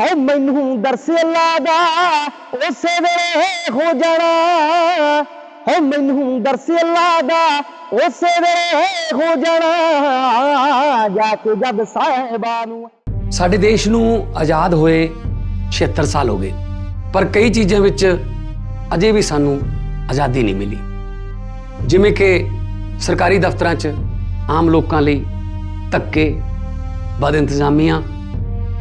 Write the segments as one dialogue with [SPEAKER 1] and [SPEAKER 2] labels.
[SPEAKER 1] ਹੈ ਮੈਨੂੰ ਦਰਸ ਅੱਲਾ ਦਾ ਉਸੇ ਵੇਲੇ ਹੋ ਜਾਣਾ। ਹੈ ਮੈਨੂੰ ਦਰਸ ਅੱਲਾ ਦਾ ਉਸੇ ਵੇਲੇ ਹੋ ਜਾਣਾ। ਜਾ ਕੇ ਜਦ ਸਾਹਿਬਾਂ ਨੂੰ।
[SPEAKER 2] ਸਾਡੇ ਦੇਸ਼ ਨੂੰ ਆਜ਼ਾਦ ਹੋਏ 76 ਸਾਲ ਹੋ ਗਏ, ਪਰ ਕਈ ਚੀਜ਼ਾਂ ਵਿੱਚ ਅਜੇ ਵੀ ਸਾਨੂੰ ਆਜ਼ਾਦੀ ਨਹੀਂ ਮਿਲੀ। ਜਿਵੇਂ ਕਿ ਸਰਕਾਰੀ ਦਫ਼ਤਰਾਂ 'ਚ ਆਮ ਲੋਕਾਂ ਲਈ ਧੱਕੇ, ਬਦ ਇੰਤਜ਼ਾਮੀਆਂ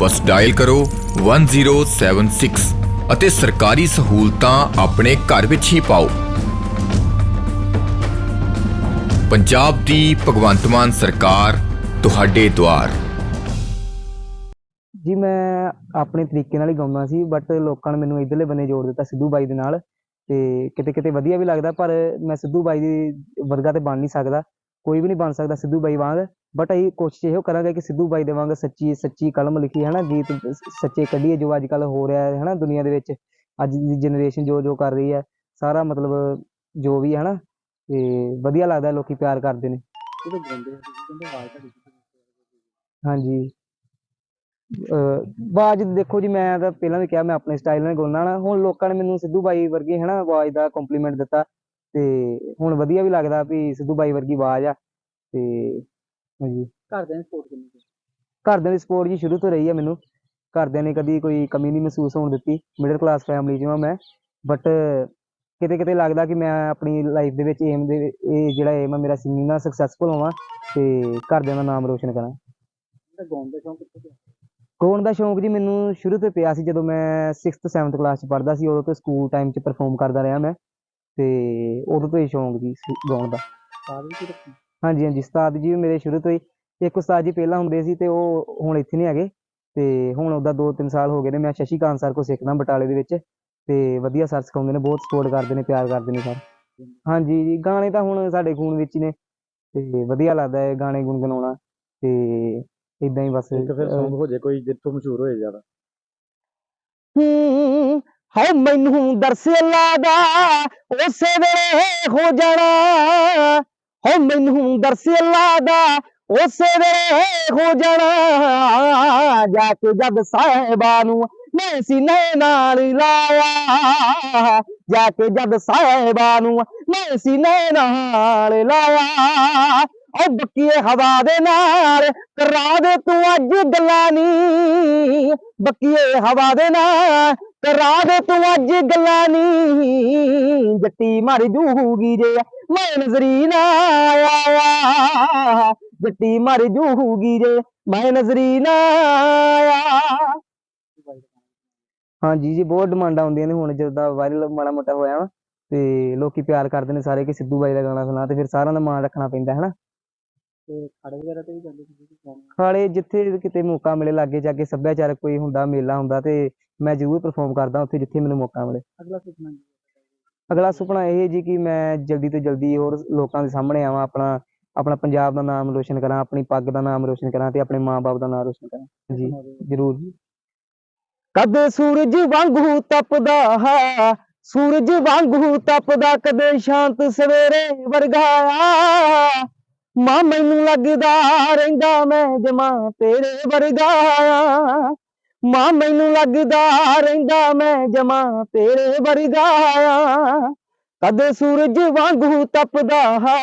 [SPEAKER 3] ਬਸ ਡਾਇਲ ਕਰੋ 1076 ਅਤੇ ਸਰਕਾਰੀ ਸਹੂਲਤਾਂ ਆਪਣੇ ਘਰ ਵਿੱਚ ਹੀ ਪਾਓ। ਪੰਜਾਬ ਦੀ ਭਗਵੰਤ ਮਾਨ ਸਰਕਾਰ, ਤੁਹਾਡੇ ਦੁਆਰ।
[SPEAKER 1] ਜੀ, ਮੈਂ ਆਪਣੇ ਤਰੀਕੇ ਨਾਲ ਹੀ ਗਾਉਂਦਾ ਸੀ ਬਟ ਲੋਕਾਂ ਨੇ ਮੈਨੂੰ ਇਧਰਲੇ ਬੰਨੇ ਜੋੜ ਦਿੱਤਾ ਸਿੱਧੂ ਬਾਈ ਦੇ ਨਾਲ ਤੇ ਕਿਤੇ ਕਿਤੇ ਵਧੀਆ ਵੀ ਲੱਗਦਾ, ਪਰ ਮੈਂ ਸਿੱਧੂ ਬਾਈ ਦੀ ਵਰਗਾ ਤੇ ਬਣ ਨਹੀਂ ਸਕਦਾ, ਕੋਈ ਵੀ ਨਹੀਂ ਬਣ ਸਕਦਾ ਸਿੱਧੂ ਬਾਈ ਵਾਂਗ। ਬਟ ਅਸੀਂ ਕੋਸ਼ਿਸ਼ ਇਹੋ ਕਰਾਂਗੇ ਕਿ ਸਿੱਧੂ ਬਾਈ ਦੇ ਵਾਂਗ ਸੱਚੀ ਸੱਚੀ ਕਲਮ ਲਿਖੀ ਹੈ ਨਾ ਗੀਤ ਸੱਚੇ ਕੱਢੀਏ ਜੋ ਅੱਜ ਕੱਲ ਹੋ ਰਿਹਾ ਹੈ ਨਾ ਦੁਨੀਆ ਦੇ ਵਿੱਚ। ਅੱਜ ਦੀ ਜਨਰੇਸ਼ਨ ਜੋ ਜੋ ਕਰ ਰਹੀ ਹੈ ਸਾਰਾ ਮਤਲਬ ਜੋ ਵੀ ਹੈ ਨਾ ਤੇ ਵਧੀਆ ਲੱਗਦਾ ਲੋਕੀ ਪਿਆਰ ਕਰਦੇ ਨੇ। ਹਾਂਜੀ। ਆਵਾਜ਼ ਦੇਖੋ ਜੀ ਮੈਂ ਤਾਂ ਪਹਿਲਾਂ ਵੀ ਕਿਹਾ ਮੈਂ ਆਪਣੇ ਸਟਾਈਲ ਨਾਲ ਗਾਉਂਦਾ ਨਾ। ਹੁਣ ਲੋਕਾਂ ਨੇ ਮੈਨੂੰ ਸਿੱਧੂ ਬਾਈ ਵਰਗੀ ਹਨਾ ਆਵਾਜ਼ ਦਾ ਕੰਪਲੀਮੈਂਟ ਦਿੱਤਾ। ਤੇ ਹੁਣ ਵਧੀਆ ਵੀ ਲੱਗਦਾ ਵੀ ਸਿੱਧੂ ਬਾਈ ਵਰਗੀ ਆਵਾਜ਼ ਆ। ਤੇ ਹਾਂਜੀ।
[SPEAKER 4] ਘਰਦਿਆਂ ਦੀ ਸਪੋਰਟ ਕਿੰਨੀ ਕੁ?
[SPEAKER 1] ਘਰਦਿਆਂ ਦੀ ਸਪੋਰਟ ਜੀ ਸ਼ੁਰੂ ਤੋਂ ਰਹੀ ਆ ਮੈਨੂੰ। ਘਰਦਿਆਂ ਨੇ ਕਦੀ ਕੋਈ ਕਮੀ ਨਹੀਂ ਮਹਿਸੂਸ ਹੋਣ ਦਿੱਤੀ। ਮਿਡਲ ਕਲਾਸ ਫੈਮਿਲੀ ਆ ਮੈਂ। ਬਟ ਕਿਤੇ ਕਿਤੇ ਲੱਗਦਾ ਕਿ ਮੈਂ ਆਪਣੀ ਲਾਈਫ ਦੇ ਵਿੱਚ ਏਮ ਦੇ ਇਹ ਜਿਹੜਾ ਏਮ ਆ ਮੇਰਾ ਸਿੰਗਿੰਗ ਨਾਲ ਸਕਸੈਸਫੁਲ ਹੋਵਾਂ ਤੇ ਘਰਦਿਆਂ ਦਾ ਨਾਮ ਰੋਸ਼ਨ ਕਰਾਂ।
[SPEAKER 4] ਗਾਉਣ ਦਾ ਸ਼ੌਂਕ ਕਿੱਥੋਂ ਪਿਆ?
[SPEAKER 1] ਗਾਉਣ ਦਾ ਸ਼ੌਂਕ ਜੀ ਮੈਨੂੰ ਸ਼ੁਰੂ ਤੋਂ ਪਿਆ ਸੀ ਜਦੋਂ ਮੈਂ 6th 7th ਕਲਾਸ ਚ ਪੜ੍ਹਦਾ ਸੀ ਉਦੋਂ ਤੋਂ ਸਕੂਲ ਟਾਈਮ ਚ ਪਰਫਾਰਮ ਕਰਦਾ ਰਿਹਾ ਮੈਂ। ਤੇ ਉਦੋਂ ਤੋਂ ਹੀ ਸ਼ੌਂਕ ਜੀ ਗਾਉਣ ਦਾ।
[SPEAKER 4] ਵੀ ਰੱਖੀ
[SPEAKER 1] ਹਾਂਜੀ ਹਾਂਜੀ। ਉਸਤਾਦ ਜੀ ਮੇਰੇ ਸ਼ੁਰੂ ਤੋਂ ਹੀ ਇੱਕ ਉਸਤਾਦ ਜੀ ਪਹਿਲਾਂ ਹੁੰਦੇ ਸੀ ਤੇ ਉਹ ਹੁਣ ਇੱਥੇ ਨਹੀਂ ਹੈਗੇ। ਤੇ ਹੁਣ ਉਹਦਾ 2-3 ਸਾਲ ਹੋ ਗਏ ਨੇ ਮੈਂ ਸ਼ਸ਼ੀ ਕਾਂਤ ਸਰ ਕੋ ਸਿੱਖਦਾ ਬਟਾਲੇ ਦੇ ਵਿੱਚ। ਤੇ ਵਧੀਆ ਸਰ ਸਿਖਾਉਂਦੇ ਨੇ ਬਹੁਤ ਸਪੋਰਟ ਕਰਦੇ ਨੇ ਪਿਆਰ ਕਰਦੇ ਨੇ ਸਰ। ਹਾਂਜੀ ਜੀ ਗਾਣੇ ਤਾਂ ਹੁਣ ਸਾਡੇ ਖੂਨ ਵਿੱਚ ਨੇ। ਤੇ ਵਧੀਆ ਲੱਗਦਾ ਹੈ ਗਾਣੇ ਗੁੰਗਣਾਉਣਾ ਤੇ ਇਦਾਂ ਹੀ ਬਸ
[SPEAKER 4] ਇੱਕ ਫਿਰ ਸੌਂਗ ਹੋ ਜਾਏ ਕੋਈ ਜਿੱਥੋਂ ਮਸ਼ਹੂਰ ਹੋਏ ਜ਼ਿਆਦਾ।
[SPEAKER 1] ਹੂੰ ਮੈਨੂੰ ਦਰਸ ਅੱਲਾ ਦਾ ਉਸੇ ਵੇਲੇ ਹੋ ਜਾਣਾ। ਹੈ ਮੈਨੂੰ ਦਰਸ ਅੱਲਾ ਦਾ ਉਸੇ ਵੇਲੇ ਹੋ ਜਾਣਾ ਜਾ ਕੇ ਜਦ ਸਾਹਿਬਾਂ ਨੂੰ ਮੈਂ ਸੀਨੇ ਨਾਲ ਲਾਇਆ ਜਾ ਕੇ ਜਦ ਸਾਹਿਬਾਂ ਨੂੰ ਮੈਂ ਸੀਨੇ ਨਾਲ ਲਾਇਆ ਉਹ ਬੱਕੀਏ ਹਵਾ ਦੇ ਨਾਲ ਕਰਾ ਦੇ ਤੂੰ ਅੱਜ ਗੱਲਾਂ ਨੀ ਬੱਕੀਏ ਹਵਾ ਦੇ ਨਾਲ ਕਰਾ ਦੇ ਤੂੰ ਅੱਜ ਗੱਲਾਂ ਨੀ ਜੱਟੀ ਮਰ ਜੂਗੀ ਜੇ ਮੈਂ ਨਜ਼ਰੀ ਨਾ ਆਇਆ। ਜੱਟੀ ਮਰ ਜੂਗੀ ਜੇ ਮੈਂ ਨਜ਼ਰੀ ਨਾ ਆਇਆ। ਹਾਂਜੀ ਜੀ ਬਹੁਤ ਡਿਮਾਂਡਾਂ ਆਉਂਦੀਆਂ ਨੇ ਹੁਣ ਜਦੋਂ ਦਾ ਵਾਇਰਲ ਮਾੜਾ ਮੋਟਾ ਹੋਇਆ ਵਾ। ਤੇ ਲੋਕੀ ਪਿਆਰ ਕਰਦੇ ਨੇ ਸਾਰੇ ਕਿ ਸਿੱਧੂ ਬਾਈ ਦਾ ਗਾਣਾ ਸੁਣਾ ਤੇ ਫਿਰ ਸਾਰਿਆਂ ਦਾ ਮਾਣ ਰੱਖਣਾ ਪੈਂਦਾ ਹੈ ਨਾ
[SPEAKER 4] ਤੇ ਖੜੇ ਵਗੈਰਾ ਤੇ ਵੀ ਜਾਂਦੇ ਸੀ
[SPEAKER 1] ਜਿੱਥੇ ਕਿਤੇ ਮੌਕਾ ਮਿਲੇ ਲਾਗੇ ਜਾਗੇ ਸੱਭਿਆਚਾਰਕ ਕੋਈ ਹੁੰਦਾ ਮੇਲਾ ਹੁੰਦਾ ਤੇ ਮੈਂ ਜ਼ਰੂਰ ਪਰਫਾਰਮ ਕਰਦਾ ਉੱਥੇ ਜਿੱਥੇ ਮੈਨੂੰ ਮੌਕਾ ਮਿਲੇ।
[SPEAKER 4] ਅਗਲਾ ਸੁਪਨਾ ਕੀ
[SPEAKER 1] ਅਗਲਾ ਸੁਪਨਾ ਇਹ ਹੈ ਜੀ ਕਿ ਮੈਂ ਜਲਦੀ ਤੋਂ ਜਲਦੀ ਹੋਰ ਲੋਕਾਂ ਦੇ ਸਾਹਮਣੇ ਆਵਾਂ, ਆਪਣਾ ਆਪਣਾ ਪੰਜਾਬ ਦਾ ਨਾਮ ਰੋਸ਼ਨ ਕਰਾਂ, ਆਪਣੀ ਪੱਗ ਦਾ ਨਾਮ ਰੋਸ਼ਨ ਕਰਾਂ ਤੇ ਆਪਣੇ ਮਾਂ-ਬਾਪ ਦਾ ਨਾਮ ਰੋਸ਼ਨ ਕਰਾਂ। ਜੀ ਜ਼ਰੂਰ। ਕਦੇ ਸੂਰਜ ਵਾਂਗੂ ਤਪਦਾ ਹੈ, ਸੂਰਜ ਵਾਂਗੂ ਤਪਦਾ ਕਦੇ ਸ਼ਾਂਤ ਸਵੇਰੇ ਵਰਗਾ ਮਾਂ, ਮੈਨੂੰ ਲੱਗਦਾ ਰਹਿੰਦਾ ਮੈਂ ਜਮਾ ਤੇਰੇ ਵਰਗਾ ਮਾਂ ਮੈਨੂੰ ਲੱਗਦਾ ਰਹਿੰਦਾ ਮੈਂ ਜਮਾ ਤੇਰੇ ਵਰਗਾ ਆ। ਕਦੇ ਸੂਰਜ ਵਾਂਗੂ ਤਪਦਾ ਹੈ।